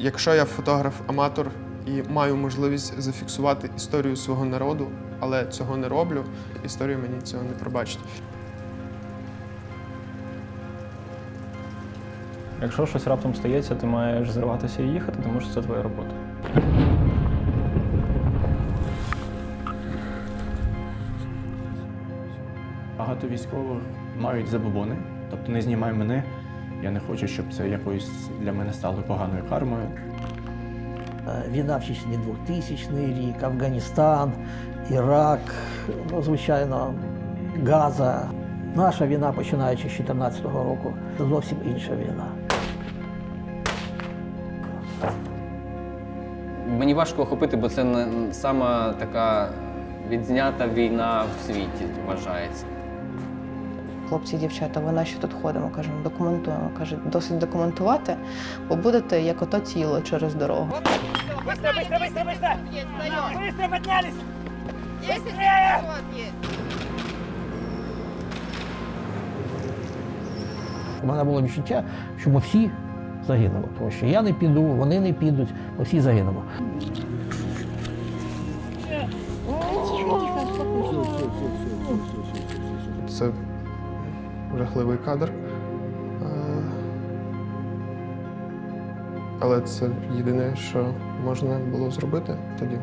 Якщо я фотограф-аматор і маю можливість зафіксувати історію свого народу, але цього не роблю, історія мені цього не пробачить. Якщо щось раптом стається, ти маєш зриватися і їхати, тому що це твоя робота. Багато військових мають забобони, тобто не знімай мене. Я не хочу, щоб це якоюсь для мене стало поганою кармою. Е, Війна в Чечні 2000 рік, Афганістан, Ірак, ну, звичайно, Газа. Наша війна, починаючи з 2014 року, це зовсім інша війна. Мені важко охопити, бо це не- сама така відзнята війна в світі вважається. Хлопці дівчата, ви на що тут ходимо? Кажемо, документуємо. Каже, досить документувати, бо будете як ото тіло через дорогу. У мене було відчуття, що ми всі загинемо, тому що я не піду, вони не підуть, ми всі загинемо. Це жахливий кадр. Е, Але це єдине, що можна було зробити тоді.